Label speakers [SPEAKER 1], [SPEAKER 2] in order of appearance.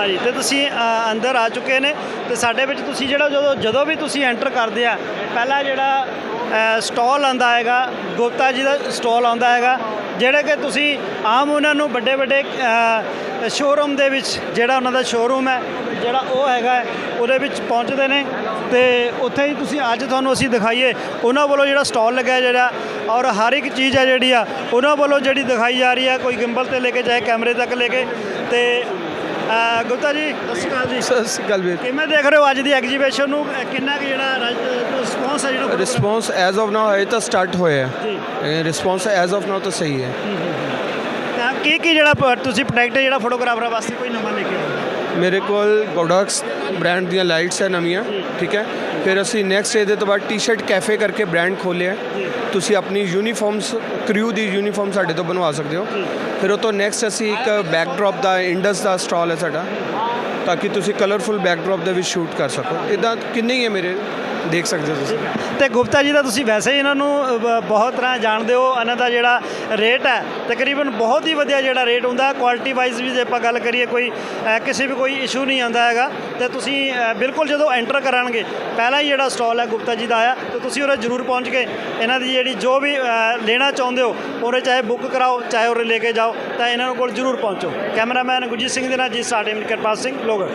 [SPEAKER 1] ਹਾਂਜੀ, ਤੇ ਤੁਸੀਂ ਅੰਦਰ ਆ ਚੁੱਕੇ ਨੇ ਤੇ ਸਾਡੇ ਵਿੱਚ ਤੁਸੀਂ ਜਿਹੜਾ ਜਦੋਂ ਜਦੋਂ ਵੀ ਤੁਸੀਂ ਐਂਟਰ ਕਰਦੇ ਆ, ਪਹਿਲਾ ਜਿਹੜਾ ਸਟਾਲ ਆਂਦਾ ਹੈਗਾ, ਗੁਪਤਾ ਜੀ ਦਾ ਸਟਾਲ ਆਉਂਦਾ ਹੈਗਾ, ਜਿਹੜੇ ਕਿ ਤੁਸੀਂ ਆਮ ਉਹਨਾਂ ਨੂੰ ਵੱਡੇ ਵੱਡੇ ਸ਼ੋਰੂਮ ਦੇ ਵਿੱਚ, ਜਿਹੜਾ ਉਹਨਾਂ ਦਾ ਸ਼ੋਰੂਮ ਹੈ, ਜਿਹੜਾ ਉਹ ਹੈਗਾ ਉਹਦੇ ਵਿੱਚ ਪਹੁੰਚਦੇ ਨੇ ਤੇ ਉੱਥੇ ਹੀ ਤੁਸੀਂ ਅੱਜ ਤੁਹਾਨੂੰ ਅਸੀਂ ਦਿਖਾਈਏ, ਉਹਨਾਂ ਵੱਲੋਂ ਜਿਹੜਾ ਸਟਾਲ ਲੱਗਿਆ ਜਿਹੜਾ, ਔਰ ਹਰ ਇੱਕ ਚੀਜ਼ ਹੈ ਜਿਹੜੀ ਆ, ਉਹਨਾਂ ਵੱਲੋਂ ਜਿਹੜੀ ਦਿਖਾਈ ਜਾ ਰਹੀ ਹੈ ਕੋਈ ਗਿੰਬਲ ਤੇ ਲੈ ਕੇ ਚਾਹੇ ਕੈਮਰੇ ਤੱਕ ਲੈ ਕੇ, ਤੇ ਅ, ਗੁਪਤਾ ਜੀ ਸਤਿ ਸ਼੍ਰੀ ਅਕਾਲ ਜੀ।
[SPEAKER 2] ਸਤਿ ਸ਼੍ਰੀ ਅਕਾਲ ਵੀਰ।
[SPEAKER 1] ਕਿਵੇਂ ਦੇਖ ਰਹੇ ਹੋ ਅੱਜ ਦੀ ਐਗਜੀਬਿਸ਼ਨ ਨੂੰ? ਅ, ਕਿੰਨਾ ਕੁ ਜਿਹੜਾ ਰਿਸਪੌਂਸ ਹੈ ਜਿਹੜਾ
[SPEAKER 2] ਰਿਸਪੌਂਸ ਐਜ਼ ਆਫ ਨਾਓ ਹਜੇ ਤਾਂ ਸਟਾਰਟ ਹੋਇਆ
[SPEAKER 1] ਜੀ।
[SPEAKER 2] ਹੈ ਰਿਸਪੌਂਸ ਐਜ਼ ਆਫ ਨਾਓ ਤਾਂ ਸਹੀ ਹੈ।
[SPEAKER 1] ਤਾਂ ਕੀ ਕੀ ਜਿਹੜਾ ਪ- ਤੁਸੀਂ ਪ੍ਰੋਡਕਟ ਜਿਹੜਾ ਫੋਟੋਗ੍ਰਾਫਰਾਂ ਵਾਸਤੇ ਕੋਈ ਨਵਾਂ ਲੈ ਕੇ ਆਏ
[SPEAKER 2] ਮੇਰੇ ਕੋਲ ਗੋਡਕਸ ਬ੍ਰਾਂਡ ਦੀਆਂ ਲਾਈਟਸ ਹੈ ਨਵੀਆਂ, ਠੀਕ ਹੈ? ਫਿਰ ਅਸੀਂ ਨੈਕਸਟ ਇਹਦੇ ਤੋਂ ਬਾਅਦ ਟੀ-ਸ਼ਰਟ ਕੈਫੇ ਕਰਕੇ ਬ੍ਰਾਂਡ ਖੋਲ੍ਹਿਆ ਤੁਸੀਂ ਆਪਣੀ ਯੂਨੀਫਾਰਮਸ ਕ੍ਰਿਊ ਦੀ ਯੂਨੀਫਾਰਮ ਸਾਡੇ ਤੋਂ ਬਣਵਾ ਸਕਦੇ ਹੋ। ਫਿਰ ਉਹ ਤੋਂ ਨੈਕਸਟ ਅਸੀਂ ਇੱਕ ਬੈਕਡ੍ਰੌਪ ਦਾ ਇੰਡਸ ਦਾ ਸਟਾਲ ਹੈ ਸਾਡਾ, ਤਾਂ ਕਿ ਤੁਸੀਂ ਕਲਰਫੁਲ ਬੈਕਡ੍ਰੌਪ ਦੇ ਵਿੱਚ ਸ਼ੂਟ ਕਰ ਸਕੋ। ਇਦਾਂ ਕਿੰਨੇ ਹੀ ਹੈ ਮੇਰੇ? ਦੇਖ ਸਕਦੇ ਹੋ ਤੁਸੀਂ।
[SPEAKER 1] ਤੇ ਗੁਪਤਾ ਜੀ ਦਾ ਤੁਸੀਂ ਵੈਸੇ ਹੀ ਇਹਨਾਂ ਨੂੰ ਬ- ਬਹੁਤ ਤਰ੍ਹਾਂ ਜਾਣਦੇ ਹੋ। ਇਹਨਾਂ ਦਾ ਜਿਹੜਾ ਰੇਟ ਹੈ ਤਕਰੀਬਨ ਬਹੁਤ ਹੀ ਵਧੀਆ ਜਿਹੜਾ ਰੇਟ ਹੁੰਦਾ। ਕੁਆਲਿਟੀ ਵਾਈਜ਼ ਵੀ ਜੇ ਆਪਾਂ ਗੱਲ ਕਰੀਏ ਕੋਈ ਅ, ਕਿਸੇ ਵੀ ਕੋਈ ਇਸ਼ੂ ਨਹੀਂ ਆਉਂਦਾ ਹੈਗਾ। ਤੇ ਤੁਸੀਂ ਅ, ਬਿਲਕੁਲ ਜਦੋਂ ਐਂਟਰ ਕਰਨਗੇ ਪਹਿਲਾ ਹੀ ਜਿਹੜਾ ਸਟਾਲ ਹੈ ਗੁਪਤਾ ਜੀ ਦਾ ਆਇਆ ਤੇ ਤੁਸੀਂ ਉਰੇ ਜ਼ਰੂਰ ਪਹੁੰਚ ਕੇ ਇਹਨਾਂ ਦੀ ਜਿਹੜੀ ਜੋ ਵੀ ਅ, ਲੈਣਾ ਚਾਹੁੰਦੇ ਹੋ ਉਰੇ ਚਾਹੇ ਬੁੱਕ ਕਰਾਓ ਚਾਹੇ ਉਰੇ ਲੈ ਕੇ ਜਾਓ ਤਾਂ ਇਹਨਾਂ ਕੋਲ ਜ਼ਰੂਰ ਪਹੁੰਚੋ। ਕੈਮਰਾਮੈਨ ਗੁਰਜੀਤ ਸਿੰਘ ਦੇ ਨਾਲ ਜੀ ਸਾਡੇ ਕਿਰਪਾਲ ਸਿੰਘ ਲੋਗੜ।